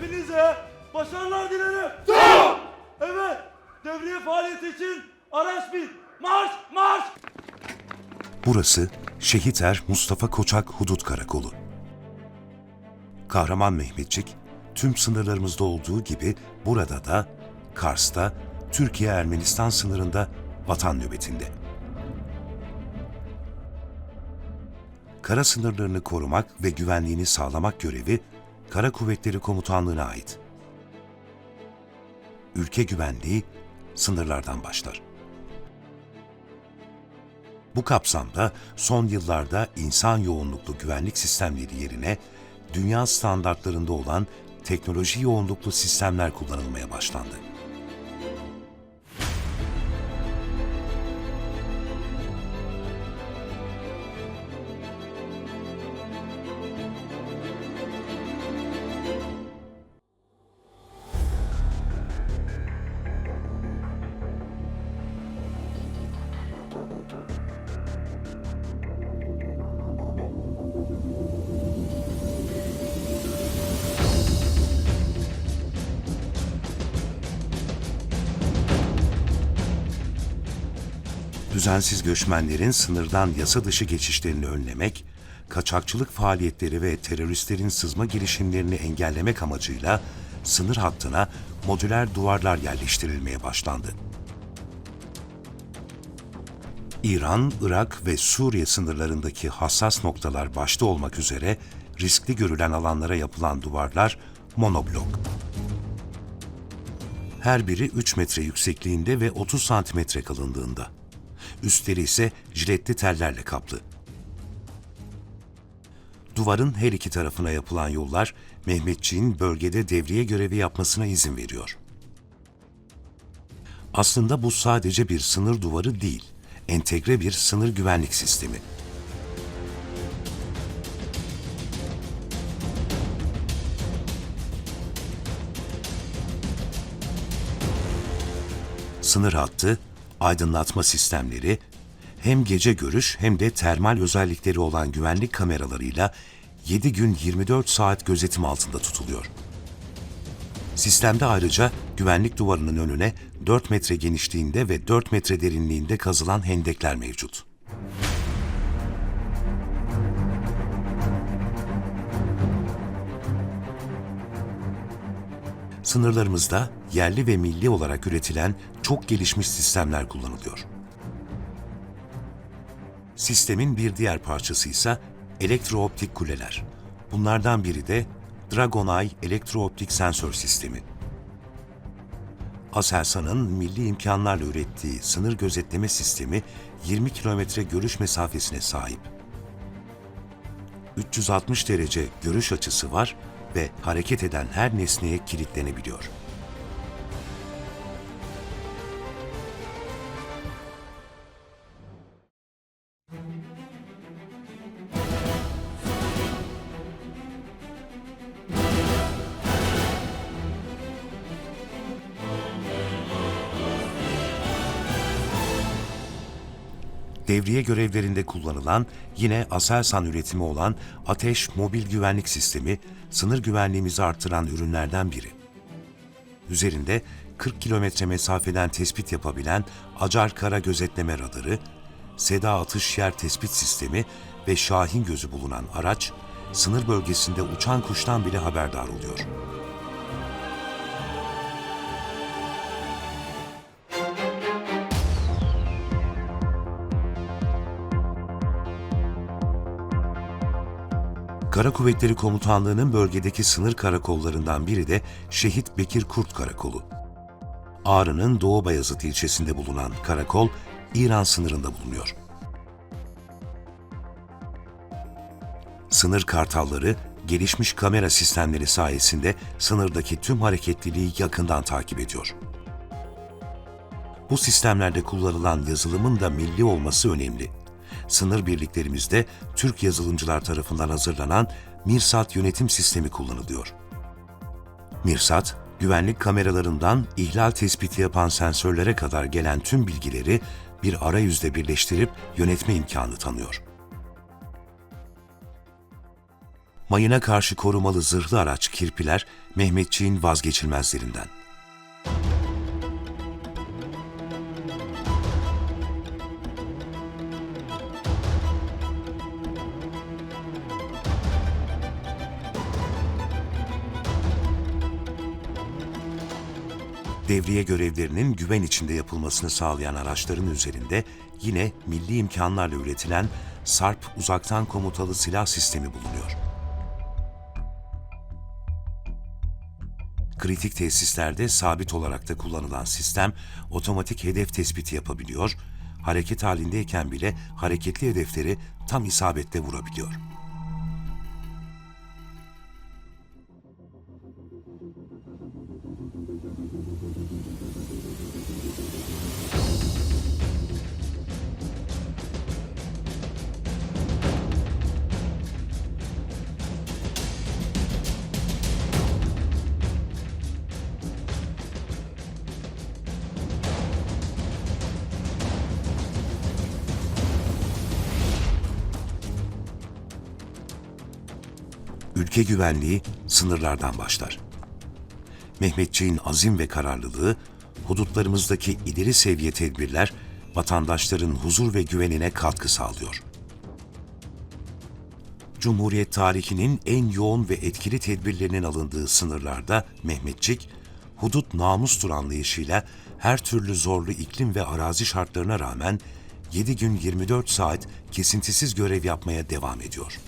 Hepinize başarılar dilerim. Sağ Evet, devriye faaliyeti için araç bir. Marş, marş. Burası Şehiter Mustafa Koçak Hudut Karakolu. Kahraman Mehmetçik, tüm sınırlarımızda olduğu gibi burada da, Kars'ta, Türkiye-Ermenistan sınırında vatan nöbetinde. Kara sınırlarını korumak ve güvenliğini sağlamak görevi Kara Kuvvetleri Komutanlığı'na ait. Ülke güvenliği sınırlardan başlar. Bu kapsamda son yıllarda insan yoğunluklu güvenlik sistemleri yerine dünya standartlarında olan teknoloji yoğunluklu sistemler kullanılmaya başlandı. Düzensiz göçmenlerin sınırdan yasa dışı geçişlerini önlemek, kaçakçılık faaliyetleri ve teröristlerin sızma girişimlerini engellemek amacıyla sınır hattına modüler duvarlar yerleştirilmeye başlandı. İran, Irak ve Suriye sınırlarındaki hassas noktalar başta olmak üzere riskli görülen alanlara yapılan duvarlar monoblok. Her biri 3 metre yüksekliğinde ve 30 santimetre kalınlığında. Üstleri ise jiletli tellerle kaplı. Duvarın her iki tarafına yapılan yollar Mehmetçiğin bölgede devriye görevi yapmasına izin veriyor. Aslında bu sadece bir sınır duvarı değil, entegre bir sınır güvenlik sistemi. Sınır hattı, aydınlatma sistemleri, hem gece görüş hem de termal özellikleri olan güvenlik kameralarıyla 7 gün 24 saat gözetim altında tutuluyor. Sistemde ayrıca güvenlik duvarının önüne 4 metre genişliğinde ve 4 metre derinliğinde kazılan hendekler mevcut. Sınırlarımızda yerli ve milli olarak üretilen çok gelişmiş sistemler kullanılıyor. Sistemin bir diğer parçası ise elektrooptik kuleler. Bunlardan biri de Dragoneye elektrooptik sensör sistemi. Aselsan'ın milli imkanlarla ürettiği sınır gözetleme sistemi 20 kilometre görüş mesafesine sahip. 360 derece görüş açısı var ve hareket eden her nesneye kilitlenebiliyor. Devriye görevlerinde kullanılan yine Aselsan üretimi olan Ateş Mobil Güvenlik Sistemi, sınır güvenliğimizi artıran ürünlerden biri. Üzerinde 40 kilometre mesafeden tespit yapabilen Acar Kara Gözetleme Radarı, Seda Atış Yer Tespit Sistemi ve Şahin Gözü bulunan araç, sınır bölgesinde uçan kuştan bile haberdar oluyor. Kara Kuvvetleri Komutanlığı'nın bölgedeki sınır karakollarından biri de Şehit Bekir Kurt Karakolu. Ağrı'nın Doğu Bayazıt ilçesinde bulunan karakol, İran sınırında bulunuyor. Sınır kartalları, gelişmiş kamera sistemleri sayesinde sınırdaki tüm hareketliliği yakından takip ediyor. Bu sistemlerde kullanılan yazılımın da milli olması önemli sınır birliklerimizde Türk yazılımcılar tarafından hazırlanan Mirsat yönetim sistemi kullanılıyor. Mirsat, güvenlik kameralarından ihlal tespiti yapan sensörlere kadar gelen tüm bilgileri bir arayüzde birleştirip yönetme imkanı tanıyor. Mayına karşı korumalı zırhlı araç kirpiler Mehmetçiğin vazgeçilmezlerinden. Devriye görevlerinin güven içinde yapılmasını sağlayan araçların üzerinde yine milli imkanlarla üretilen SARP uzaktan komutalı silah sistemi bulunuyor. Kritik tesislerde sabit olarak da kullanılan sistem otomatik hedef tespiti yapabiliyor, hareket halindeyken bile hareketli hedefleri tam isabetle vurabiliyor. Ülke güvenliği sınırlardan başlar. Mehmetçiğin azim ve kararlılığı, hudutlarımızdaki ileri seviye tedbirler vatandaşların huzur ve güvenine katkı sağlıyor. Cumhuriyet tarihinin en yoğun ve etkili tedbirlerinin alındığı sınırlarda Mehmetçik, hudut namustur anlayışıyla her türlü zorlu iklim ve arazi şartlarına rağmen 7 gün 24 saat kesintisiz görev yapmaya devam ediyor.